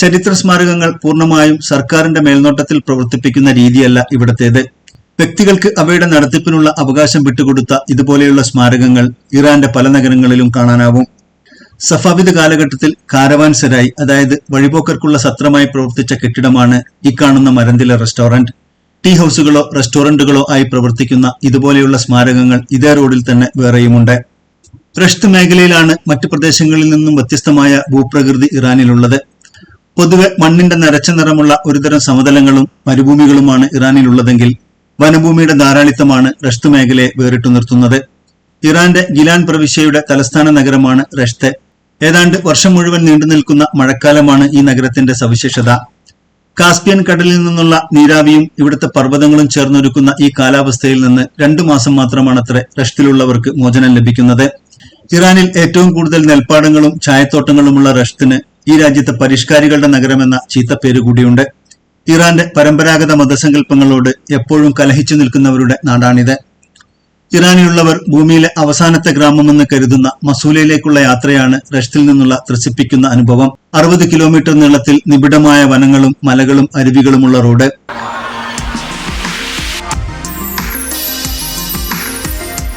ചരിത്ര സ്മാരകങ്ങൾ പൂർണമായും സർക്കാരിന്റെ മേൽനോട്ടത്തിൽ പ്രവർത്തിപ്പിക്കുന്ന രീതിയല്ല ഇവിടത്തേത്. വ്യക്തികൾക്ക് അവയുടെ നടത്തിപ്പിനുള്ള അവകാശം വിട്ടുകൊടുത്ത ഇതുപോലെയുള്ള സ്മാരകങ്ങൾ ഇറാന്റെ പല നഗരങ്ങളിലും കാണാനാവും. സഫാബിദ് കാലഘട്ടത്തിൽ കാരവാൻ സരായി അതായത് വഴിപോക്കർക്കുള്ള സത്രമായി പ്രവർത്തിച്ച കെട്ടിടമാണ് ഈ കാണുന്ന മരന്തിലെ റെസ്റ്റോറന്റ്. ടീ ഹൗസുകളോ റെസ്റ്റോറന്റുകളോ ആയി പ്രവർത്തിക്കുന്ന ഇതുപോലെയുള്ള സ്മാരകങ്ങൾ ഇതേ റോഡിൽ തന്നെ വേറെയുമുണ്ട്. റഷ്ത് മേഖലയിലാണ് മറ്റു പ്രദേശങ്ങളിൽ നിന്നും വ്യത്യസ്തമായ ഭൂപ്രകൃതി ഇറാനിലുള്ളത്. പൊതുവെ മണ്ണിന്റെ നരച്ച നിറമുള്ള ഒരുതരം സമതലങ്ങളും മരുഭൂമികളുമാണ് ഇറാനിലുള്ളതെങ്കിൽ വനഭൂമിയുടെ ധാരാളിത്തമാണ് റഷ്ത് മേഖലയെ വേറിട്ടു നിർത്തുന്നത്. ഇറാന്റെ ഗിലാൻ പ്രവിശ്യയുടെ തലസ്ഥാന നഗരമാണ് റഷ്ത് ഏതാണ്ട് വർഷം മുഴുവൻ നീണ്ടു നിൽക്കുന്ന മഴക്കാലമാണ് ഈ നഗരത്തിന്റെ സവിശേഷത. കാസ്പിയൻ കടലിൽ നിന്നുള്ള നീരാവിയും ഇവിടുത്തെ പർവതങ്ങളും ചേർന്നൊരുക്കുന്ന ഈ കാലാവസ്ഥയിൽ നിന്ന് രണ്ടു മാസം മാത്രമാണത്രേ റഷ്തിലുള്ളവർക്ക് മോചനം ലഭിക്കുന്നത്. ഇറാനിൽ ഏറ്റവും കൂടുതൽ നെൽപ്പാടങ്ങളും ചായത്തോട്ടങ്ങളുമുള്ള റഷ്തിന് ഈ രാജ്യത്ത് പരിഷ്കാരികളുടെ നഗരമെന്ന ചീത്തപ്പേര് കൂടിയുണ്ട്. ഇറാന്റെ പരമ്പരാഗത മതസങ്കല്പങ്ങളോട് എപ്പോഴും കലഹിച്ചു നിൽക്കുന്നവരുടെ നാടാണിത്. ഇറാനിലുള്ളവർ ഭൂമിയിലെ അവസാനത്തെ ഗ്രാമമെന്ന് കരുതുന്ന മസൂലയിലേക്കുള്ള യാത്രയാണ് റഷ്തിൽ നിന്നുള്ള ത്രസിപ്പിക്കുന്ന അനുഭവം. അറുപത് കിലോമീറ്റർ നീളത്തിൽ നിബിഡമായ വനങ്ങളും മലകളും അരുവികളുമുള്ള റോഡ്.